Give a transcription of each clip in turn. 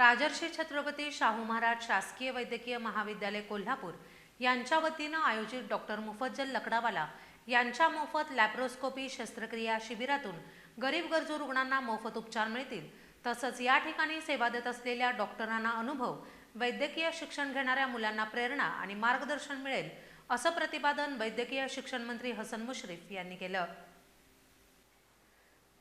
राजर्षी छत्रपती शाहू महाराज शासकीय वैद्यकीय महाविद्यालय कोल्हापूर यांच्या वतीनं आयोजित डॉक्टर मुफज्जल लकडावाला यांच्या मोफत लॅप्रोस्कोपी शस्त्रक्रिया शिबिरातून गरीब गरजू रुग्णांना मोफत उपचार मिळतील. तसंच या ठिकाणी सेवा देत असलेल्या डॉक्टरांना अनुभव वैद्यकीय शिक्षण घेणाऱ्या मुलांना प्रेरणा आणि मार्गदर्शन मिळेल असं प्रतिपादन वैद्यकीय शिक्षण मंत्री हसन मुश्रीफ यांनी केलं.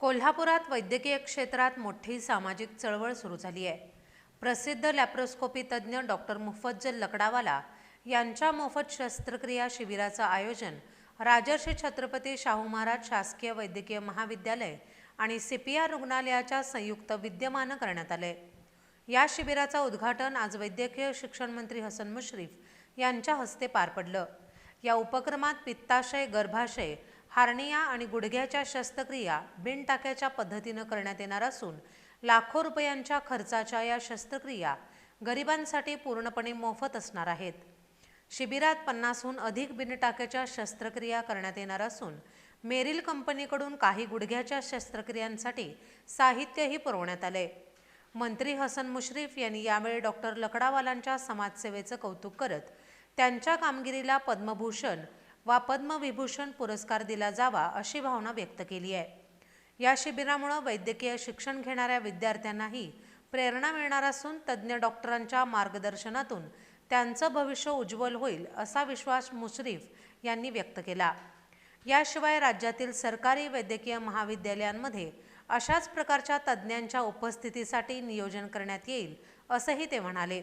कोल्हापुरात वैद्यकीय क्षेत्रात मोठी सामाजिक चळवळ सुरू झाली आहे. प्रसिद्ध लॅप्रोस्कोपी तज्ज्ञ डॉक्टर मुफज्जल लकडावाला यांच्या मोफत शस्त्रक्रिया शिबिराचं आयोजन राजर्षी छत्रपती शाहू महाराज शासकीय वैद्यकीय महाविद्यालय आणि सीपीआर रुग्णालयाच्या संयुक्त विद्यमानं करण्यात आले. या शिबिराचं उद्घाटन आज वैद्यकीय शिक्षण मंत्री हसन मुश्रीफ यांच्या हस्ते पार पडलं. या उपक्रमात पित्ताशय गर्भाशय हार्निया आणि गुडघ्याच्या शस्त्रक्रिया बिनटाक्याच्या पद्धतीनं करण्यात येणार असून लाखो रुपयांच्या खर्चाच्या या शस्त्रक्रिया गरिबांसाठी पूर्णपणे मोफत असणार आहेत. शिबिरात पन्नासहून अधिक बिनटाक्याच्या शस्त्रक्रिया करण्यात येणार असून मेरिल कंपनीकडून काही गुडघ्याच्या शस्त्रक्रियांसाठी साहित्यही पुरवण्यात आले. मंत्री हसन मुश्रीफ यांनी यावेळी डॉक्टर लकडावालांच्या समाजसेवेचं कौतुक करत त्यांच्या कामगिरीला पद्मभूषण वा पद्मविभूषण पुरस्कार दिला जावा अशी भावना व्यक्त केली आहे. या शिबिरामुळं वैद्यकीय शिक्षण घेणाऱ्या विद्यार्थ्यांनाही प्रेरणा मिळणार असून तज्ज्ञ डॉक्टरांच्या मार्गदर्शनातून त्यांचं भविष्य उज्ज्वल होईल असा विश्वास मुश्रीफ यांनी व्यक्त केला. याशिवाय राज्यातील सरकारी वैद्यकीय महाविद्यालयांमध्ये अशाच प्रकारच्या तज्ज्ञांच्या उपस्थितीसाठी नियोजन करण्यात येईल असंही ते म्हणाले.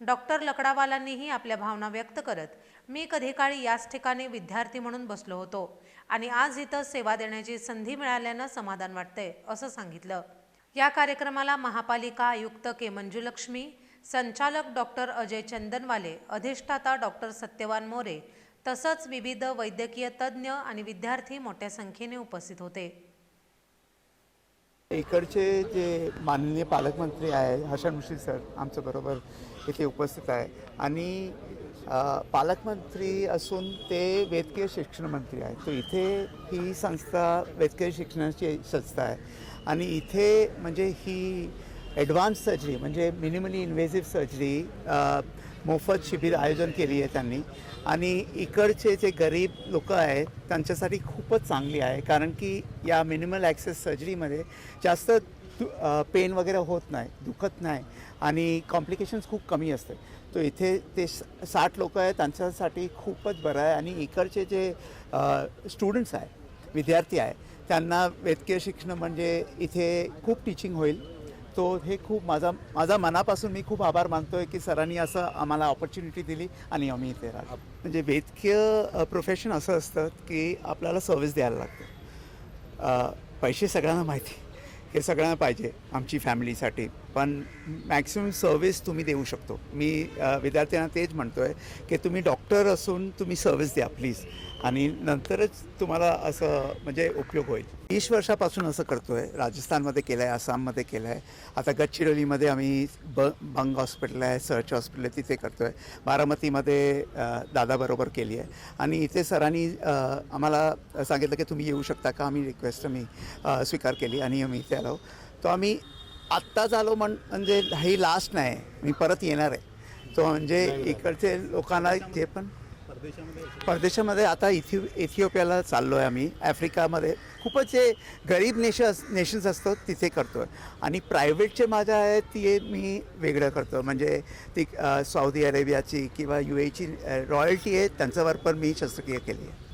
डॉक्टर लकडावालांनीही आपल्या भावना व्यक्त करत मी कधी काळी याच ठिकाणी विद्यार्थी म्हणून बसलो होतो आणि आज इथं सेवा देण्याची संधी मिळाल्यानं समाधान वाटतंय असं सांगितलं. या कार्यक्रमाला महापालिका आयुक्त के मंजुलक्ष्मी संचालक डॉक्टर अजय चंदनवाले अधिष्ठाता डॉक्टर सत्यवान मोरे तसंच विविध वैद्यकीय तज्ज्ञ आणि विद्यार्थी मोठ्या संख्येने उपस्थित होते. इकडचे जे माननीय पालकमंत्री आहे हसन मुश्रीफ सर आमच्या बरोबर इथे उपस्थित आहे. आणि पालकमंत्री असून ते वैद्यकीय शिक्षण मंत्री आहे तर इथे ही संस्था वैद्यकीय शिक्षणाची संस्था आहे. आणि इथे म्हणजे ही ॲडव्हान्स सर्जरी म्हणजे मिनिमली इन्व्हेसिव्ह सर्जरी मोफत शिबिर आयोजन केली आहे त्यांनी. आणि इकडचे जे गरीब लोक आहेत त्यांच्यासाठी खूपच चांगली आहे. कारण की या मिनिमल ॲक्सेस सर्जरीमध्ये जास्त पेन वगैरे होत नाही दुखत नाही आणि कॉम्प्लिकेशन्स खूप कमी असते तो इथे ते स- साठ लोक आहेत त्यांच्यासाठी खूपच बरं आहे. आणि इकडचे जे स्टुडंट्स आहे विद्यार्थी आहे त्यांना वैद्यकीय शिक्षण म्हणजे इथे खूप टीचिंग होईल. तो हे खूप माझा माझा मनापासून मी खूप आभार मानतोय की सरांनी असं आम्हाला ऑपॉर्च्युनिटी दिली आणि आम्ही इथे राहिलो म्हणजे वैद्यकीय प्रोफेशन असं असतं की आपल्याला सर्व्हिस द्यायला लागतं. पैसे सगळ्यांना माहिती. हे सगळ्यांना पाहिजे आमची फॅमिलीसाठी. पण मॅक्सिमम सर्व्हिस तुम्ही देऊ शकतो. मी विद्यार्थ्यांना तेच म्हणतो आहे की तुम्ही डॉक्टर असून तुम्ही सर्व्हिस द्या प्लीज. आणि नंतरच तुम्हाला असं म्हणजे उपयोग होईल. वीस वर्षापासून असं करतो आहे राजस्थानमध्ये केलं आहे आसाममध्ये केलं आहे आता गडचिरोलीमध्ये आम्ही ब बंग हॉस्पिटल आहे सर्च हॉस्पिटल आहे तिथे करतो आहे बारामतीमध्ये दादाबरोबर केली आहे. आणि इथे सरांनी आम्हाला सांगितलं की तुम्ही येऊ शकता का? आम्ही रिक्वेस्ट मी स्वीकार केली आणि आम्ही इथे आलो तो आम्ही आत्ताच आलो म्हण म्हणजे ही लास्ट नाही. मी परत येणार आहे. तो म्हणजे इकडचे लोकांना जे पण परदेशामध्ये आता इथि इथिओपियाला चाललो आहे आम्ही. आफ्रिकामध्ये खूपच जे गरीब नेशन्स नेशन्स असतात तिथे करतो आहे आणि प्रायव्हेटचे माझ्या आहेत ते मी वेगळं करतो म्हणजे ती सौदी अरेबियाची किंवा यू एची रॉयल्टी आहे त्यांच्यावर पण मी शस्त्रक्रिया केली आहे.